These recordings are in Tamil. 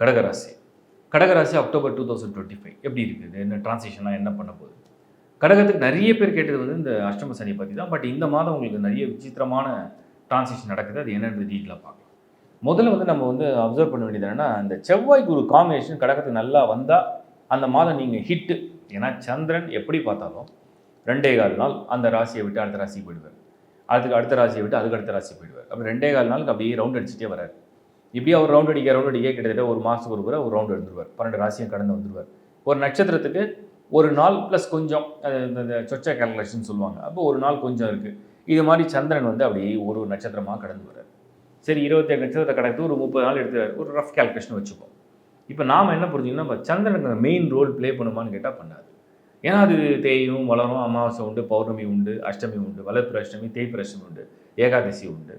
கடகராசி. கடகராசி October two thousand twenty five எப்படி இருக்குது? என்ன டிரான்சிஷனாக என்ன பண்ண போகுது? கடகத்துக்கு நிறைய பேர் கேட்டது வந்து இந்த அஷ்டம சனி பற்றி தான். பட் இந்த மாதம் உங்களுக்கு நிறைய விசித்திரமான டிரான்சிஷன் நடக்குது. அது என்னென்னு டீட்டெயிலாக பார்க்கலாம். முதல்ல வந்து நம்ம வந்து அப்சர்வ் பண்ண வேண்டியது என்னன்னா இந்த செவ்வாய் குரு காம்பினேஷன் கடகத்துக்கு நல்லா வந்தால் அந்த மாதம் நீங்கள் ஹிட்டு ஏன்னா சந்திரன் எப்படி பார்த்தாலும் ரெண்டே கால் நாள் அந்த ராசியை விட்டு அடுத்த ராசிக்கு போயிடுவார். அதுக்கு அடுத்த ராசியை விட்டு அதுக்கு அடுத்த ராசி போயிடுவார். அப்புறம் ரெண்டே கால் நாளுக்கு அப்படியே ரவுண்ட் அடிச்சுட்டே வராரு. இப்படியே அவர் ரவுண்ட் அடிக்க ரவுண்ட் அடிக்க கிட்டத்தட்ட ஒரு மாதத்துக்கு ஒரு முறை ஒரு ரவுண்ட் எடுத்துருவார். பன்னெண்டு ராசியும் கடந்து வந்துடுவார் ஒரு நட்சத்திரத்துக்கு ஒரு நாள் ப்ளஸ் கொஞ்சம் அது இந்த சொச்ச கேல்குலேஷன் சொல்லுவாங்க. அப்போ ஒரு நாள் கொஞ்சம் இருக்குது இது மாதிரி சந்திரன் வந்து அப்படியே ஒரு நட்சத்திரமாக கடந்து வர்றார். சரி இருபத்தேழு நட்சத்திரத்தை கடந்து ஒரு முப்பது நாள் எடுத்து ஒரு ரஃப் கேல்குலேஷன் வச்சுப்போம். இப்போ நாம் என்ன புரிஞ்சுக்கணும்? சந்திரனுக்கு மெயின் ரோல் ப்ளே பண்ணுமான்னு கேட்டால் பண்ணாது. ஏன்னா அது தேயும் வளரும் அமாவாசை உண்டு பௌர்ணமி உண்டு அஷ்டமி உண்டு வளர்ப்பு அஷ்டமி தேய்ப்பு அஷ்டமி உண்டு ஏகாதசி உண்டு.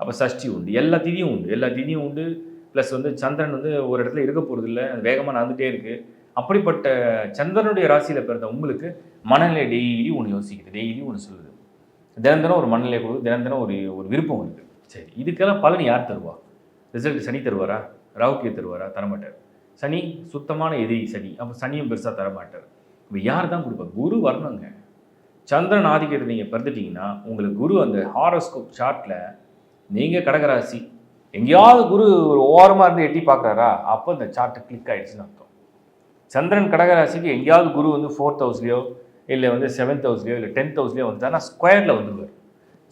அப்போ சஷ்டி உண்டு. எல்லா திதியும் உண்டு. எல்லா திதியும் உண்டு. ப்ளஸ் வந்து சந்திரன் வந்து ஒரு இடத்துல இருக்க போகிறது இல்லை வேகமாக நடந்துகிட்டே இருக்குது அப்படிப்பட்ட சந்திரனுடைய ராசியில் பிறந்த உங்களுக்கு மனநிலை டெய்லி ஒன்று யோசிக்குது. டெய்லி ஒன்று சொல்லுது. தினம் தினம் ஒரு மனநிலை கொடுக்குது. தினம் தினம் ஒரு ஒரு விருப்பம் இருக்குது சரி இதுக்கெல்லாம் பலன் யார் தருவா? ரிசல்ட் சனி தருவாரா? ராவுக்கே தருவாரா? தரமாட்டார். சனி சுத்தமான எதிரி சனி. அப்போ சனியும் பெருசாக தரமாட்டார். இப்போ யார் தான் கொடுப்பா? குரு வரணுங்க. சந்திரன் ஆதிக்கத்தை நீங்கள் பிறந்துட்டிங்கன்னா உங்களுக்கு குரு அந்த ஹாரோஸ்கோப் சார்ட்டில் நீங்கள் கடகராசி. எங்கேயாவது குரு ஒரு ஓரமாக இருந்து எட்டி பார்க்குறாரா? அப்போ இந்த சார்ட்டு கிளிக் ஆகிடுச்சுன்னு அர்த்தம். சந்திரன் கடகராசிக்கு எங்கேயாவது குரு வந்து ஃபோர்த் ஹவுஸ்லேயோ இல்லை வந்து செவன்த் ஹவுஸ்லேயோ இல்லை டென்த் ஹவுஸ்லேயோ வந்துட்டாருன்னா ஸ்கொயரில் வந்துடுவார்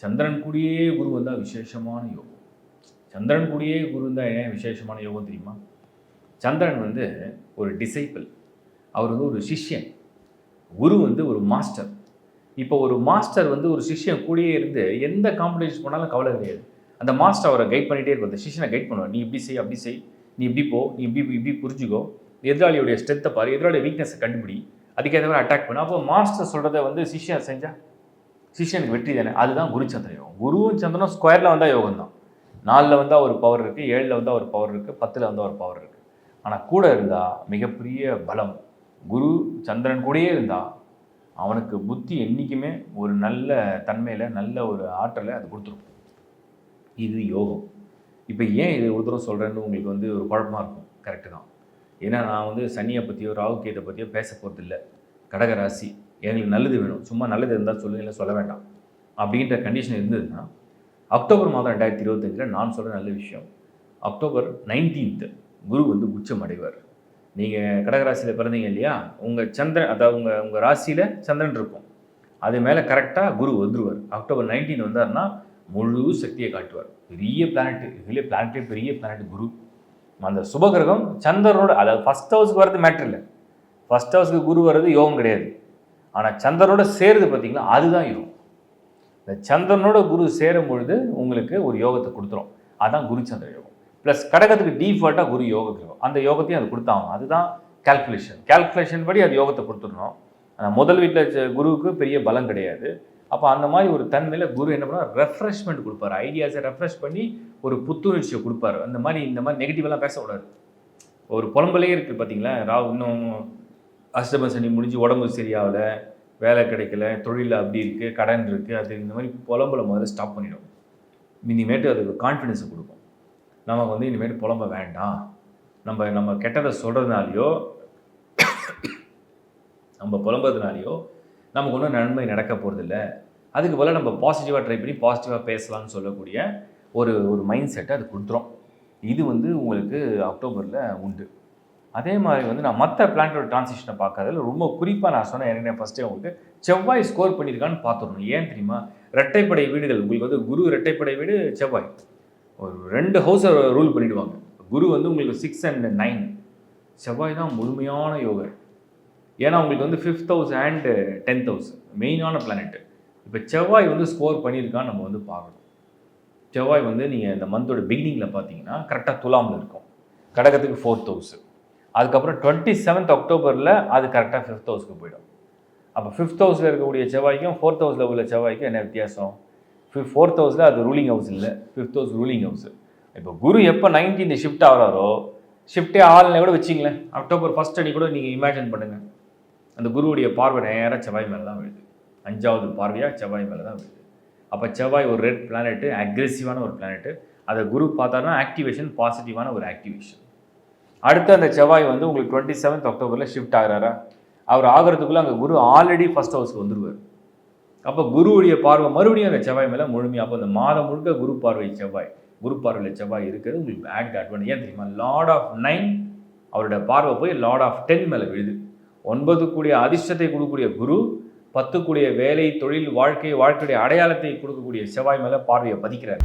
சந்திரன் கூடயே குரு வந்தால் விசேஷமான யோகம். சந்திரன் கூடயே குரு இருந்தால் ஏன் விசேஷமான யோகம் தெரியுமா? சந்திரன் வந்து ஒரு டிசைபிள் அவர் வந்து ஒரு சிஷ்யன். குரு வந்து ஒரு மாஸ்டர் இப்போ ஒரு மாஸ்டர் வந்து ஒரு சிஷ்யன் கூடயே இருந்து எந்த காம்படிஷன் போனாலும் கவலை கிடையாது. அந்த மாஸ்டர் அவரை கைட் பண்ணிகிட்டே இருக்கும் அந்த சிஷனை கைட் பண்ணுவார். நீ இப்படி செய் அப்படி செய். நீ இப்படி போ நீ இப்படி இப்படி புரிஞ்சுக்கோ. எதிராளியுடைய ஸ்ட்ரென்த்தை பாரு. எதிராளிய வீக்னஸை கண்டுபிடி. அதுக்கேற்ற மாதிரி அட்டாக் பண்ணு. அப்போ மாஸ்டர் சொல்கிறத வந்து சிஷ்யன் செஞ்சா? சிஷ்யனுக்கு வெற்றி தானே? அதுதான் குரு சந்திர யோகம் குருவும் சந்திரனும் ஸ்கொயரில் வந்தால் யோகம் தான் நாலில் வந்தால் ஒரு பவர் இருக்குது ஏழில் வந்தால் ஒரு பவர் இருக்குது பத்தில் வந்தால் ஒரு பவர் இருக்குது ஆனால் கூட இருந்தால் மிகப்பெரிய பலம். குரு சந்திரன் கூடயே இருந்தால் அவனுக்கு புத்தி என்றைக்குமே ஒரு நல்ல தன்மையில் நல்ல ஒரு ஆற்றலை அது கொடுத்துருக்கும் இது யோகம். இப்போ ஏன் இது ஒரு தூரம் சொல்கிறேன்னு உங்களுக்கு வந்து ஒரு குழப்பமாக இருக்கும். கரெக்டு தான். ஏன்னா நான் வந்து சனியை பற்றியோ ராகுகேத்தை பற்றியோ பேச போகிறது இல்லை கடகராசி எங்களுக்கு நல்லது வேணும். சும்மா நல்லது இருந்தால் சொல்லுங்க இல்லை சொல்ல வேண்டாம். அப்படின்ற கண்டிஷன் இருந்ததுன்னா அக்டோபர் மாதம் ரெண்டாயிரத்தி இருபத்தஞ்சில் நான் சொல்கிற நல்ல விஷயம். அக்டோபர் நைன்டீன்த்து குரு வந்து உச்சம் அடைவார். நீங்கள் கடகராசியில் பிறந்தீங்க இல்லையா? உங்கள் சந்திரன் அதாவது உங்கள் உங்கள் ராசியில் சந்திரன் இருக்கும். அது மேலே கரெக்டாக குரு வந்துருவார். அக்டோபர் நைன்டீன் வந்தார்னா முழு சக்தியை காட்டுவார். பெரிய பிளானட் இதுலேயே பிளானட்டே பெரிய பிளானட் குரு. அந்த சுபகிரகம் சந்திரனோட அதாவது ஃபஸ்ட் ஹவுஸ்க்கு வர்றது மேட்ரு இல்லை. ஃபஸ்ட் ஹவுஸ்க்கு குரு வர்றது யோகம் கிடையாது. ஆனால் சந்திரனோட சேருது பார்த்தீங்களா அதுதான் யோகம். இந்த சந்திரனோட குரு சேரும் பொழுது உங்களுக்கு ஒரு யோகத்தை கொடுத்துரும். அதுதான் குரு சந்திர யோகம். ப்ளஸ் கடகத்துக்கு டீஃபால்ட்டாக குரு யோக கிரகம். அந்த யோகத்தையும் அது கொடுத்தாங்க அதுதான் கால்குலேஷன் கால்குலேஷன் படி அது யோகத்தை கொடுத்துடணும். ஆனால் முதல் வீட்டில் குருவுக்கு பெரிய பலம் கிடையாது. அப்போ அந்த மாதிரி ஒரு தன்மையில் குரு என்ன பண்ணுவார்? ரெஃப்ரெஷ்மெண்ட் கொடுப்பாரு. ஐடியாஸை ரெஃப்ரெஷ் பண்ணி ஒரு புத்துணர்ச்சியை கொடுப்பாரு. அந்த மாதிரி இந்த மாதிரி நெகட்டிவெல்லாம் பேசக்கூடாது. ஒரு புலம்பலே இருக்குது பார்த்தீங்களா ராவ் இன்னும் அஷ்டம சனி முடிஞ்சு உடம்பு சரியாகல வேலை கிடைக்கல தொழில் அப்படி இருக்குது கடன் இருக்குது அது இந்த மாதிரி புலம்பலை முதல்ல ஸ்டாப் பண்ணிடும். இனிமேட்டு அதுக்கு கான்ஃபிடென்ஸை கொடுக்கும். நமக்கு வந்து இனிமேட்டு புலம்ப வேண்டாம். நம்ம நம்ம கெட்டதை சொல்கிறதுனாலையோ நம்ம புலம்புறதுனாலையோ நமக்கு ஒன்றும் நன்மை நடக்க போகிறதில்ல அதுக்கு போல் நம்ம பாசிட்டிவாக ட்ரை பண்ணி பாசிட்டிவாக பேசலாம்னு சொல்லக்கூடிய ஒரு ஒரு மைண்ட் செட்டை அது கொடுத்துரும். இது வந்து உங்களுக்கு அக்டோபரில் உண்டு. அதே மாதிரி வந்து நான் மற்ற பிளான்ட்டோட டிரான்சிஷனை பார்க்கறதுல ரொம்ப குறிப்பாக நான் சொன்னேன் ஏற்கனவே ஃபஸ்ட்டே உங்களுக்கு செவ்வாய் ஸ்கோர் பண்ணியிருக்கான்னு பார்த்துடணும். ஏன் தெரியுமா? ரெட்டைப்படை வீடுகள் உங்களுக்கு வந்து குரு ரெட்டைப்படை வீடு செவ்வாய். ஒரு ரெண்டு ஹவுஸை ரூல் பண்ணிவிடுவாங்க குரு வந்து உங்களுக்கு சிக்ஸ் அண்ட் நைன் செவ்வாய் தான் முழுமையான யோகர். ஏன்னா உங்களுக்கு வந்து fifth house and tenth house மெயினான பிளானெட்டு இப்போ செவ்வாய் வந்து ஸ்கோர் பண்ணியிருக்கான்னு நம்ம வந்து பார்க்கணும். செவ்வாய் வந்து நீங்கள் இந்த மந்தோட பிகினிங்கில் பார்த்தீங்கன்னா கரெக்டாக துலாமில் இருக்கும். கடகத்துக்கு ஃபோர்த் ஹவுஸ் அதுக்கப்புறம் டுவெண்ட்டி செவன்த் அக்டோபரில் அது கரெக்டாக ஃபிஃப்த் ஹவுஸ்க்கு போயிடும். அப்போ ஃபிஃப்த் ஹவுஸில் இருக்கக்கூடிய செவ்வாய்க்கும் ஃபோர்த் ஹவுஸில் உள்ள செவ்வாய்க்கும் என்ன வித்தியாசம்? ஃபிஃப் ஃபோர்த் ஹவுஸில் அது ரூலிங் ஹவுஸ் இல்லை. ஃபிஃப்த் ஹவுஸ் ரூலிங் ஹவுஸ் இப்போ குரு எப்போ நைன்டீன் ஷிஃப்ட் ஆகிறாரோ ஷிஃப்டே ஆள்னே கூட வச்சிங்களேன் அக்டோபர் ஃபஸ்ட் அடி கூட நீங்கள் இமேஜின் பண்ணுங்கள் அந்த குருவுடைய பார்வை நேராக செவ்வாய் மேலே தான் விழுது. அஞ்சாவது பார்வையாக செவ்வாய் மேலே தான் விழுது. அப்போ செவ்வாய் ஒரு ரெட் பிளானெட்டு அக்ரெசிவான ஒரு பிளானெட்டு அதை குரு பார்த்தாருன்னா ஆக்டிவேஷன் பாசிட்டிவான ஒரு ஆக்டிவேஷன் அடுத்து அந்த செவ்வாய் வந்து உங்களுக்கு டுவெண்ட்டி செவன்த் அக்டோபரில் ஷிஃப்ட் ஆகிறாரா? அவர் ஆகிறதுக்குள்ளே அங்கே குரு ஆல்ரெடி ஃபஸ்ட் ஹவுஸ்க்கு வந்துடுவார் அப்போ குருவுடைய பார்வை மறுபடியும் அந்த செவ்வாய் மேலே முழுமையாக அப்போ அந்த மாதம் முழுக்க குரு பார்வை செவ்வாய். குரு பார்வையில் செவ்வாய் இருக்கிறது உங்களுக்கு ஆட் அட்வான்டேஜ் ஏன் தெரியுமா? லார்ட் ஆஃப் நைன் அவரோட பார்வை போய் லார்ட் ஆஃப் டென் மேலே விழுது. ஒன்பது கூடிய அதிர்ஷ்டத்தை கொடுக்கக்கூடிய குரு பத்து கூடிய வேலை தொழில் வாழ்க்கை வாழ்க்கையுடைய அடையாளத்தை கொடுக்கக்கூடிய செவ்வாய் மேலே பார்வையை பதிக்கிறார்.